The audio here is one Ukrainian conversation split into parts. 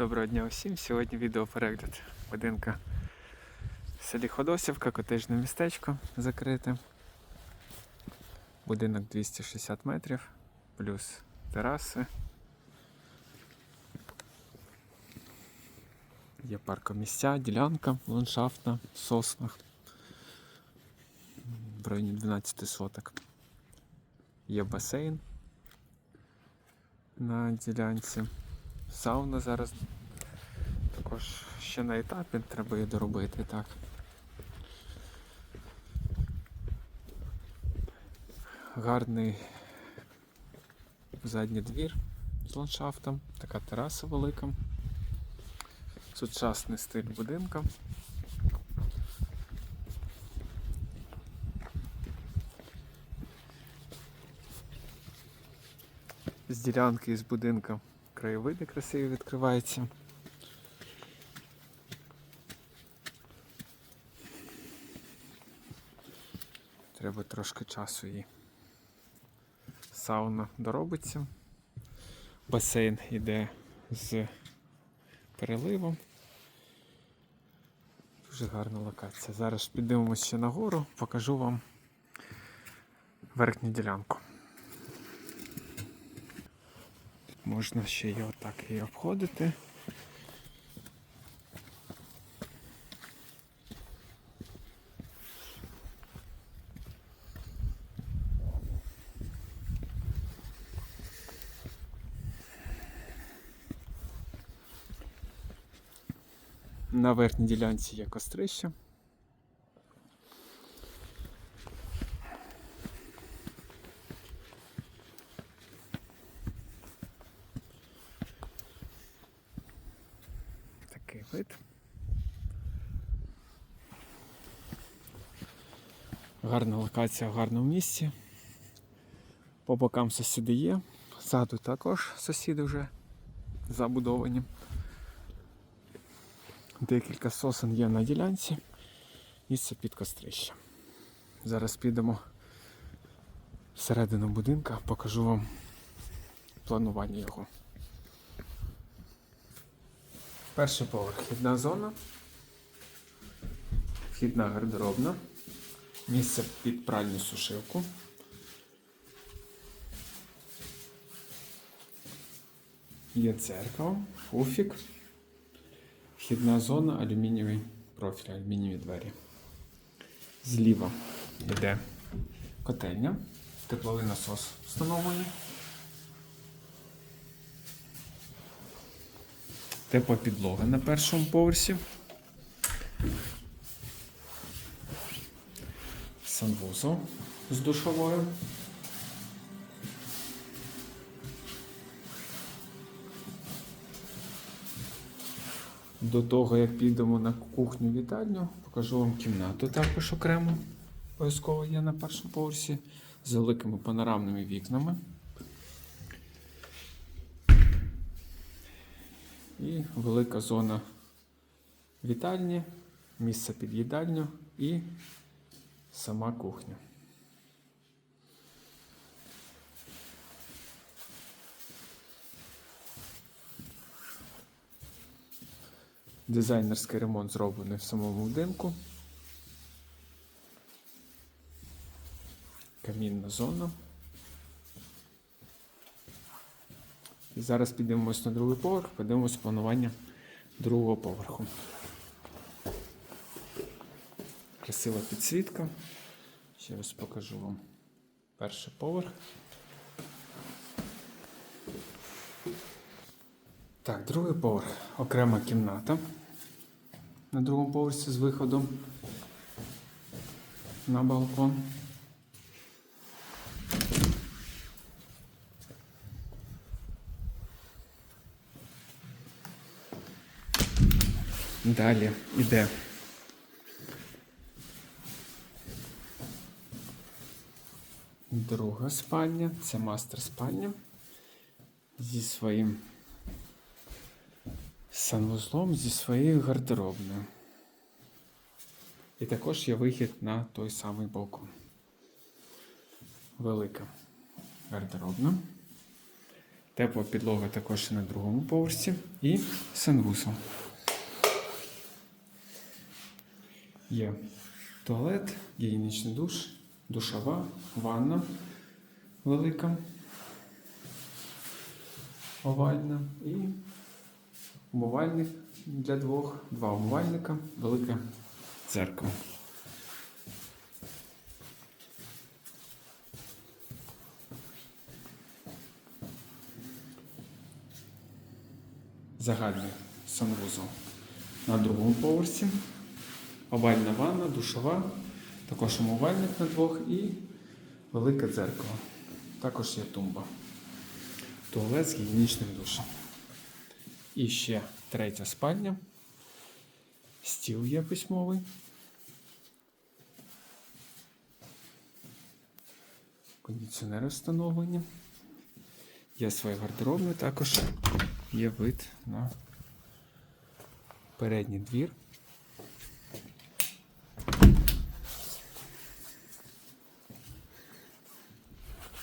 Доброго дня усім. Сьогодні відеоперегляд будинка в селі Ходосівка, котежне містечко закрите. Будинок 260 метрів, плюс тераси. Є паркомісця, ділянка ландшафтна в соснах. В районі 12 соток. Є басейн на ділянці. Сауна зараз також ще на етапі, треба її доробити, так. Гарний задній двір з ландшафтом, така тераса велика. Сучасний стиль будинка. З ділянки і з будинка краєвиди красиві відкриваються. Треба трошки часу їй. Сауна доробиться. Басейн йде з переливом. Дуже гарна локація. Зараз піддивимося ще нагору, покажу вам верхню ділянку. Можна ще й отак і обходити. На верхній ділянці є кострище. Вид. Гарна локація в гарному місці. По бокам сусіди є. Ззаду також сусіди вже забудовані. Декілька сосен є на ділянці. Місце під кострище. Зараз підемо всередину будинка, покажу вам планування його. Перший поверх вхідна зона, вхідна гардеробна, місце під пральну сушилку. Є дзеркало, пуфік, вхідна зона, алюмінієвий профіль, алюмінієві двері. Зліва йде котельня, тепловий насос встановлений. Тепла підлога на першому поверсі. Санвузол з душовою. До того, як підемо на кухню вітальню, покажу вам кімнату також окремо. Обов'язково є на першому поверсі з великими панорамними вікнами. І велика зона вітальні, місце під їдальню і сама кухня. Дизайнерський ремонт зроблений в самому будинку. Камінна зона. Зараз підемо на другий поверх, подивимось планування другого поверху. Красива підсвітка. Ще раз покажу вам перший поверх. Так, другий поверх. Окрема кімната на другому поверсі з виходом на балкон. Далі йде друга спальня, це мастер спальня зі своїм санвузлом, зі своєю гардеробною. І також є вихід на той самий балкон. Велика гардеробна. Тепла підлога також і на другому поверсі. І санвузол. Є туалет, гігієнічний душ, душова, ванна велика, овальна і умивальник для двох, два умивальника, велике дзеркало. Загальний санвузол на другому поверсі. Овальна ванна, душова, також умивальник на двох і велике дзеркало. Також є тумба. Туалет з гігієнічним душем. І ще третя спальня. Стіл є письмовий. Кондиціонери встановлені. Є своє гардеробне, також є вид на передній двір.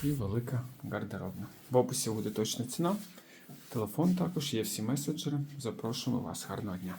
І велика гардеробна. В описі буде точна ціна. Телефон також є всі меседжери. Запрошуємо вас. Гарного дня!